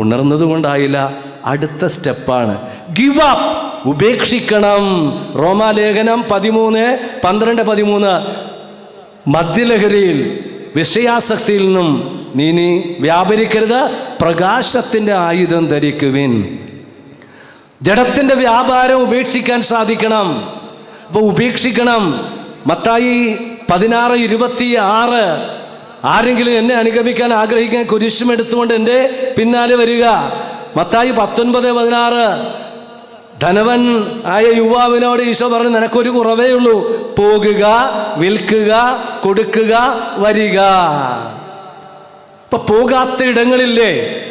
ഉണർന്നത് കൊണ്ടായില്ല. അടുത്ത സ്റ്റെപ്പാണ്. Give up ഉപേക്ഷിക്കണം. റോമാലേഖനം പതിമൂന്ന് പന്ത്രണ്ട് പതിമൂന്ന്. മദ്യലഹരിയിൽ വിഷയാസക്തിയിൽ നിന്നും നീ വ്യാപരിക്കരുത്. പ്രകാശത്തിന്റെ ആയുധം ധരിക്കുവിൻ. ജഡത്തിന്റെ വ്യാപാരം ഉപേക്ഷിക്കാൻ സാധിക്കണം. അപ്പോൾ ഉപേക്ഷിക്കണം. മത്തായി പതിനാറ് ഇരുപത്തി ആറ് ആരെങ്കിലും എന്നെ അനുഗമിക്കാൻ ആഗ്രഹിക്കാൻ കുരിശും എടുത്തുകൊണ്ട് എന്റെ പിന്നാലെ വരിക. മത്തായി പത്തൊൻപത് പതിനാറ്. ധനവൻ ആയ യുവാവിനോട് ഈശോ പറഞ്ഞു നിനക്കൊരു കുറവേ ഉള്ളൂ. പോകുക വിൽക്കുക കൊടുക്കുക വരിക. ഇപ്പൊ പോകാത്ത ഇടങ്ങളില്ലേ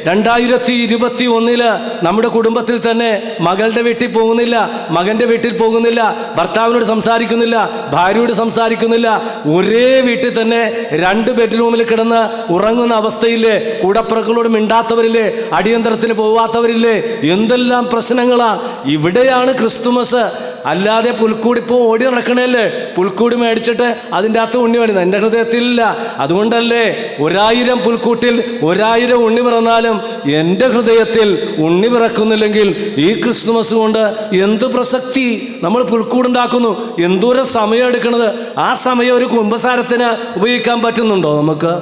രണ്ടായിരത്തി ഇരുപത്തി ഒന്നിൽ നമ്മുടെ കുടുംബത്തിൽ തന്നെ മകളുടെ വീട്ടിൽ പോകുന്നില്ല മകന്റെ വീട്ടിൽ പോകുന്നില്ല ഭർത്താവിനോട് സംസാരിക്കുന്നില്ല ഭാര്യയോട് സംസാരിക്കുന്നില്ല. ഒരേ വീട്ടിൽ തന്നെ രണ്ട് ബെഡ്റൂമിൽ കിടന്ന് ഉറങ്ങുന്ന അവസ്ഥയില്ലേ? കൂടപ്പിറക്കളോട് മിണ്ടാത്തവരില്ലേ? അടിയന്തരത്തിന് പോവാത്തവരില്ലേ? എന്തെല്ലാം പ്രശ്നങ്ങളാണ് ഇവിടെയാണ് ക്രിസ്തുമസ്. അല്ലാതെ പുൽക്കൂടി ഇപ്പോൾ ഓടി നടക്കണല്ലേ പുൽക്കൂടി മേടിച്ചിട്ട് അതിന്റെ അകത്ത് ഉണ്ണി വരുന്നത് എന്റെ ഹൃദയത്തിലില്ല. അതുകൊണ്ടല്ലേ ഒരായിരം പുൽക്കൂട്ടിൽ ഒരായിരം ഉണ്ണി പിറന്നാലും എന്റെ ഹൃദയത്തിൽ ഉണ്ണി പിറക്കുന്നില്ലെങ്കിൽ ഈ ക്രിസ്തുമസ് കൊണ്ട് എന്ത് പ്രസക്തി നമ്മൾ പുൽക്കൂടുണ്ടാക്കുന്നു എന്തോരം സമയം എടുക്കുന്നത് ആ സമയം ഒരു കുംഭസാരത്തിന് ഉപയോഗിക്കാൻ പറ്റുന്നുണ്ടോ നമുക്ക്?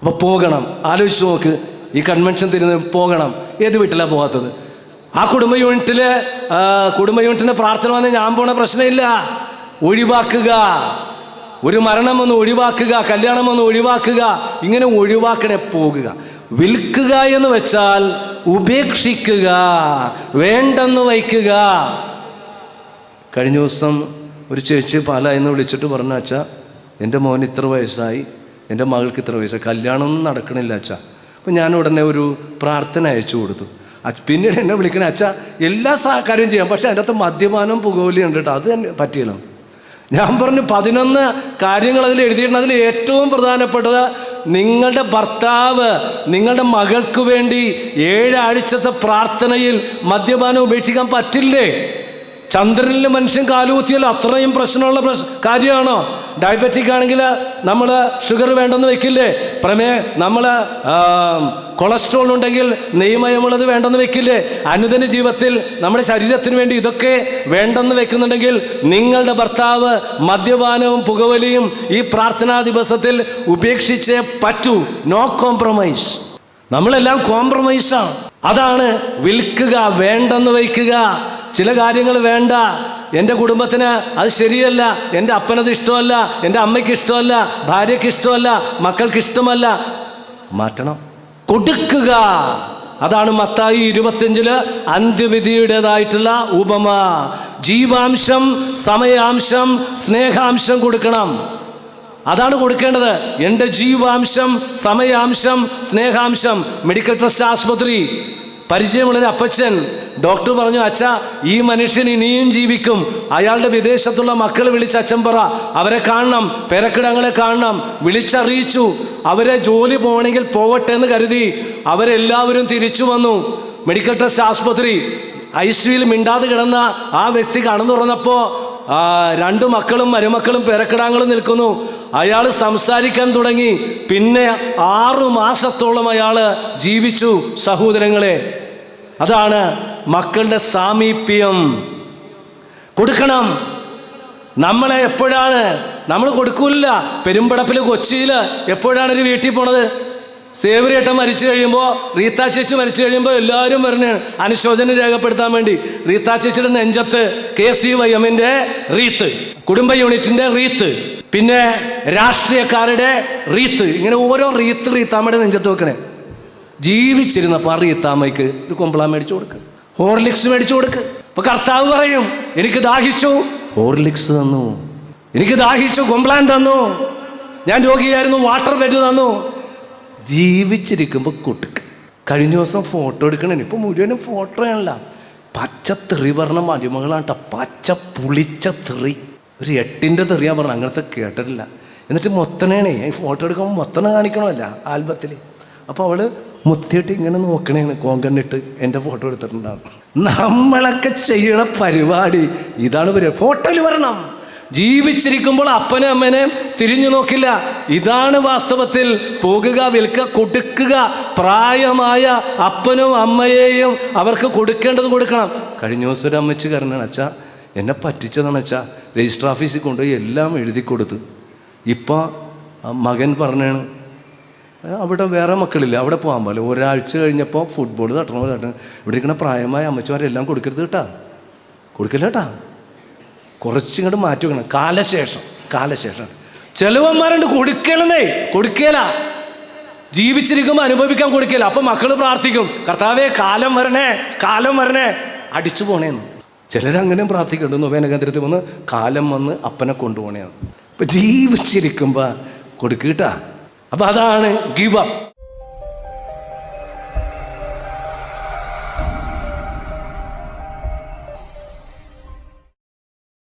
അപ്പോൾ പോകണം. ആലോചിച്ച് നോക്ക്. ഈ കൺവെൻഷൻ തിരുന്ന് പോകണം. ഏത് വീട്ടിലാണ് പോകാത്തത്? ആ കുടുംബ യൂണിറ്റിൽ ആ, കുടുംബ യൂണിറ്റിന്റെ പ്രാർത്ഥന വന്ന് ഞാൻ പോണ പ്രശ്നമില്ല. ഒഴിവാക്കുക. ഒരു മരണം ഒന്ന് ഒഴിവാക്കുക കല്യാണം ഒന്ന് ഒഴിവാക്കുക ഇങ്ങനെ ഒഴിവാക്കണേ പോകുക. വിൽക്കുക എന്ന് വെച്ചാൽ ഉപേക്ഷിക്കുക വേണ്ടെന്ന് വയ്ക്കുക. കഴിഞ്ഞ ദിവസം ഒരു ചേച്ചി പാലായിന്ന് വിളിച്ചിട്ട് പറഞ്ഞ അച്ഛാ എന്റെ മോൻ ഇത്ര വയസ്സായി എന്റെ മകൾക്ക് ഇത്ര വയസ്സായി കല്യാണമൊന്നും നടക്കണില്ല അച്ഛാ. അപ്പം ഞാൻ ഉടനെ ഒരു പ്രാർത്ഥന അയച്ചു കൊടുത്തു. പിന്നീട് എന്നെ വിളിക്കണേ അച്ഛാ എല്ലാ കാര്യം ചെയ്യാം. പക്ഷെ അതിന്റെ അകത്ത് മദ്യപാനം പുകവലി ഉണ്ട് കേട്ടോ. അത് തന്നെ പറ്റിയണം ഞാൻ പറഞ്ഞു പതിനൊന്ന് കാര്യങ്ങൾ അതിൽ എഴുതിയിട്ടുണ്ട്. അതിൽ ഏറ്റവും പ്രധാനപ്പെട്ടത് നിങ്ങളുടെ ഭർത്താവ് നിങ്ങളുടെ മകൾക്ക് വേണ്ടി ഏഴാഴ്ചത്തെ പ്രാർത്ഥനയിൽ മദ്യപാനം ഉപേക്ഷിക്കാൻ പറ്റില്ലേ? ചന്ദ്രനിൽ മനുഷ്യൻ കാലുകുത്തിയല്ലോ അത്രയും പ്രശ്നമുള്ള പ്രശ് കാര്യമാണോ? ഡയബറ്റിക് ആണെങ്കിൽ നമ്മൾ ഷുഗർ വേണ്ടെന്ന് വെക്കില്ലേ? പ്രമേ നമ്മൾ കൊളസ്ട്രോൾ ഉണ്ടെങ്കിൽ നെയ്മയമുള്ളത് വേണ്ടെന്ന് വെക്കില്ലേ? അനുദിന ജീവിതത്തിൽ നമ്മുടെ ശരീരത്തിന് വേണ്ടി ഇതൊക്കെ വേണ്ടെന്ന് വെക്കുന്നുണ്ടെങ്കിൽ നിങ്ങളുടെ ഭർത്താവ് മദ്യപാനവും പുകവലിയും ഈ പ്രാർത്ഥനാ ദിവസത്തിൽ ഉപേക്ഷിച്ചേ പറ്റൂ. നോ കോംപ്രമൈസ് നമ്മളെല്ലാം കോംപ്രമൈസാണ് അതാണ് വിൽക്കുക വേണ്ടെന്ന് വയ്ക്കുക. ചില കാര്യങ്ങൾ വേണ്ട. എന്റെ കുടുംബത്തിന് അത് ശരിയല്ല. എന്റെ അപ്പനത് ഇഷ്ടമല്ല. എന്റെ അമ്മയ്ക്ക് ഇഷ്ടമല്ല. ഭാര്യയ്ക്ക് ഇഷ്ടമല്ല. മക്കൾക്ക് ഇഷ്ടമല്ല. മാറ്റണം. കൊടുക്കുക. അതാണ് മത്തായി ഇരുപത്തിയഞ്ചിൽ അന്ത്യവിധിയുടേതായിട്ടുള്ള ഉപമ. ജീവാംശം സമയാംശം സ്നേഹാംശം കൊടുക്കണം. അതാണ് കൊടുക്കേണ്ടത്. എന്റെ ജീവാംശം സമയാംശം സ്നേഹാംശം. മെഡിക്കൽ ട്രസ്റ്റ് ആശുപത്രി. പരിചയമുള്ളൊരു അപ്പച്ചൻ. ഡോക്ടർ പറഞ്ഞു അച്ഛ ഈ മനുഷ്യൻ ഇനിയും ജീവിക്കും. അയാളുടെ വിദേശത്തുള്ള മക്കൾ വിളിച്ച് അച്ഛൻ പറ. അവരെ കാണണം പെരക്കിടങ്ങളെ കാണണം. വിളിച്ചറിയിച്ചു. അവരെ ജോലി പോകണമെങ്കിൽ പോവട്ടെ എന്ന് കരുതി. അവരെല്ലാവരും തിരിച്ചു വന്നു. മെഡിക്കൽ ട്രസ്റ്റ് ആശുപത്രി ഐ സിയിൽ മിണ്ടാതെ കിടന്ന ആ വ്യക്തി കടന്നു തുറന്നപ്പോൾ രണ്ടു മക്കളും മരുമക്കളും പെരക്കിടാങ്ങളും നിൽക്കുന്നു. അയാൾ സംസാരിക്കാൻ തുടങ്ങി. പിന്നെ ആറു മാസത്തോളം അയാൾ ജീവിച്ചു സഹോദരങ്ങളെ. അതാണ് മക്കളുടെ സാമീപ്യം. കൊടുക്കണം. നമ്മളെ എപ്പോഴാണ്? നമ്മൾ കൊടുക്കൂല. പെരുമ്പടപ്പിൽ കൊച്ചിയിൽ എപ്പോഴാണ് ഒരു വീട്ടിൽ പോണത്? സേവരിയേട്ടൻ മരിച്ചു കഴിയുമ്പോൾ റീത്ത ചേച്ചി മരിച്ചു കഴിയുമ്പോൾ എല്ലാവരും പറഞ്ഞ് അനുശോചനം രേഖപ്പെടുത്താൻ വേണ്ടി റീത്ത ചേച്ചിയുടെ നെഞ്ചത്ത് കെ സി വൈ എമ്മിന്റെ റീത്ത് കുടുംബ യൂണിറ്റിന്റെ റീത്ത് പിന്നെ രാഷ്ട്രീയക്കാരുടെ റീത്ത്. ഇങ്ങനെ ഓരോ റീത്ത് റീത്താമ്മയുടെ നെഞ്ചത്ത് വെക്കണേ. ജീവിച്ചിരുന്നപ്പോൾ പറയത്താമയ്ക്ക് ഒരു കൊമ്പള മേടിച്ചു കൊടുക്ക്. ഹോർലിക്സ് മേടിച്ചു കൊടുക്ക്. അപ്പൊ കർത്താവ് പറയും എനിക്ക് ദാഹിച്ചു. ഹോർലിക്സ് തന്നു. എനിക്ക് ദാഹിച്ചു കൊമ്പ്ലാൻ തന്നു. ഞാൻ രോഗിയായിരുന്നു വാട്ടർ ബെഡ് തന്നു. ജീവിച്ചിരിക്കുമ്പോൾ കൊടുക്ക്. കഴിഞ്ഞ ദിവസം ഫോട്ടോ എടുക്കണേ ഇപ്പൊ മുഴുവനും ഫോട്ടോ ആണല്ല. പച്ച തെറി പറഞ്ഞ മരുമകളാണ്ട പച്ച പുളിച്ച തെറി. ഒരു എട്ടിന്റെ തെറിയാ പറഞ്ഞ അങ്ങനത്തെ കേട്ടിട്ടില്ല. എന്നിട്ട് മൊത്തനേണേ ഈ ഫോട്ടോ എടുക്കുമ്പോൾ മൊത്തണ കാണിക്കണമല്ല ആൽബത്തിൽ അപ്പോൾ അവൾ മുത്തിയിട്ട് ഇങ്ങനെ നോക്കണേന്ന് കോങ്കണ്ണിട്ട് എന്റെ ഫോട്ടോ എടുത്തിട്ടുണ്ടാകും നമ്മളൊക്കെ ചെയ്യണ പരിപാടി ഇതാണ് പരിപാടി ഫോട്ടോയിൽ വരണം. ജീവിച്ചിരിക്കുമ്പോൾ അപ്പനെ അമ്മനെ തിരിഞ്ഞു നോക്കില്ല. ഇതാണ് വാസ്തവത്തിൽ പോകുക വിൽക്കുക കൊടുക്കുക പ്രായമായ അപ്പനും അമ്മയെയും അവർക്ക് കൊടുക്കേണ്ടത് കൊടുക്കണം. കഴിഞ്ഞ ദിവസം ഒരു അമ്മച്ച് കരണമാണ് അച്ഛാ എന്നെ പറ്റിച്ചതാണ് അച്ഛാ രജിസ്റ്റർ ഓഫീസിൽ കൊണ്ടുപോയി എല്ലാം എഴുതി കൊടുത്തു. ഇപ്പം മകൻ പറഞ്ഞാണ് അവിടെ വേറെ മക്കളില്ല. അവിടെ പോകാൻ പാടില്ല. ഒരാഴ്ച കഴിഞ്ഞപ്പോൾ ഫുട്ബോൾ തട്ടണ തട്ടണം. ഇവിടെ ഇരിക്കുന്ന പ്രായമായ അമ്മച്ചമാരെല്ലാം കൊടുക്കരുത് കേട്ടാ കൊടുക്കില്ല കേട്ടാ കുറച്ചിങ്ങോട്ട് മാറ്റി വെക്കണം. കാലശേഷം കാലശേഷം. ചെലവന്മാരുണ്ട് കൊടുക്കണമെന്നേ കൊടുക്കല. ജീവിച്ചിരിക്കുമ്പോൾ അനുഭവിക്കാൻ കൊടുക്കില്ല അപ്പം മക്കൾ പ്രാർത്ഥിക്കും. കർത്താവേ കാലം വരണേ കാലം വരണേ. അടിച്ചു പോണേന്ന്. ചിലരങ്ങനെ പ്രാർത്ഥിക്കുന്നുണ്ട്. നൊവേന കേന്ദ്രത്തിൽ വന്ന് കാലം വന്ന് അപ്പനെ കൊണ്ടുപോണേന്ന്. ഇപ്പം ജീവിച്ചിരിക്കുമ്പോൾ കൊടുക്കട്ടാ അപ്പം അതാണ് ഗീവ് അപ്പ്.